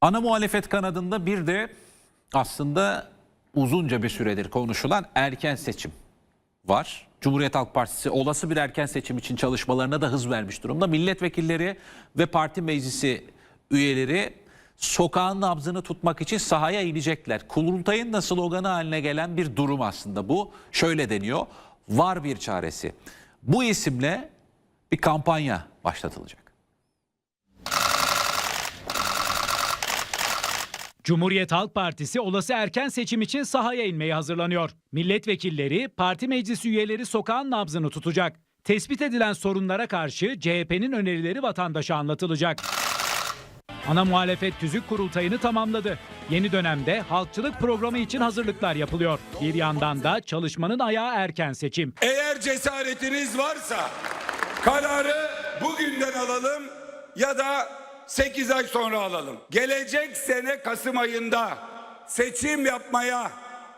Ana muhalefet kanadında bir de aslında uzunca bir süredir konuşulan erken seçim var. Cumhuriyet Halk Partisi olası bir erken seçim için çalışmalarına da hız vermiş durumda. Milletvekilleri ve parti meclisi üyeleri sokağın nabzını tutmak için sahaya inecekler. Kurultayın da sloganı haline gelen bir durum aslında bu. Şöyle deniyor. Var bir çaresi. Bu isimle bir kampanya başlatılacak. Cumhuriyet Halk Partisi olası erken seçim için sahaya inmeye hazırlanıyor. Milletvekilleri, parti meclisi üyeleri sokağın nabzını tutacak. Tespit edilen sorunlara karşı CHP'nin önerileri vatandaşa anlatılacak. Ana muhalefet tüzük kurultayını tamamladı. Yeni dönemde halkçılık programı için hazırlıklar yapılıyor. Bir yandan da çalışmanın ayağı erken seçim. Eğer cesaretiniz varsa kararı bugünden alalım ya da 8 ay sonra alalım. Gelecek sene Kasım ayında seçim yapmaya,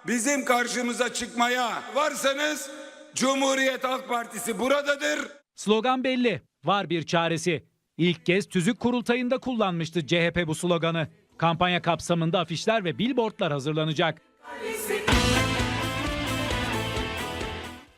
bizim karşımıza çıkmaya varsanız Cumhuriyet Halk Partisi buradadır. Slogan belli, var bir çaresi. İlk kez tüzük kurultayında kullanmıştı CHP bu sloganı. Kampanya kapsamında afişler ve billboardlar hazırlanacak.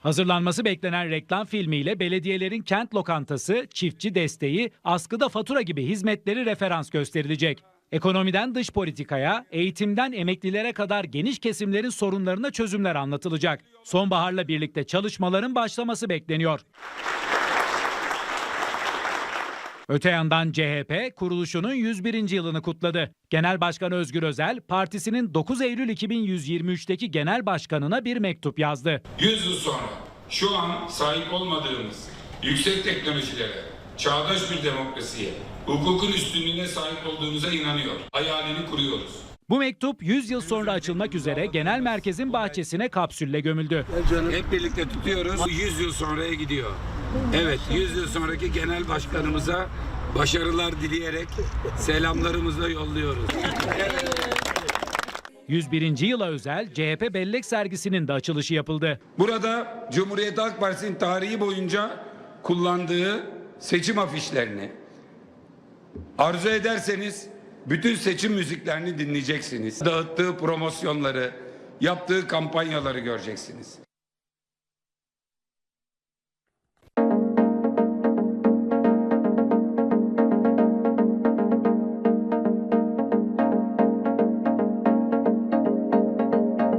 Hazırlanması beklenen reklam filmiyle belediyelerin kent lokantası, çiftçi desteği, askıda fatura gibi hizmetleri referans gösterilecek. Ekonomiden dış politikaya, eğitimden emeklilere kadar geniş kesimlerin sorunlarına çözümler anlatılacak. Sonbaharla birlikte çalışmaların başlaması bekleniyor. Öte yandan CHP kuruluşunun 101. yılını kutladı. Genel Başkan Özgür Özel, partisinin 9 Eylül 2123'teki genel başkanına bir mektup yazdı. 100 yıl sonra şu an sahip olmadığımız yüksek teknolojilere, çağdaş bir demokrasiye, hukukun üstünlüğüne sahip olduğumuza inanıyor. Hayalini kuruyoruz. Bu mektup 100 yıl sonra açılmak üzere genel merkezin bahçesine kapsülle gömüldü. Hep birlikte tutuyoruz. Bu 100 yıl sonraya gidiyor. Evet 100 yıl sonraki genel başkanımıza başarılar dileyerek selamlarımızı da yolluyoruz. 101. yıla özel CHP bellek sergisinin de açılışı yapıldı. Burada Cumhuriyet Halk Partisi'nin tarihi boyunca kullandığı seçim afişlerini arzu ederseniz bütün seçim müziklerini dinleyeceksiniz. Dağıttığı promosyonları, yaptığı kampanyaları göreceksiniz.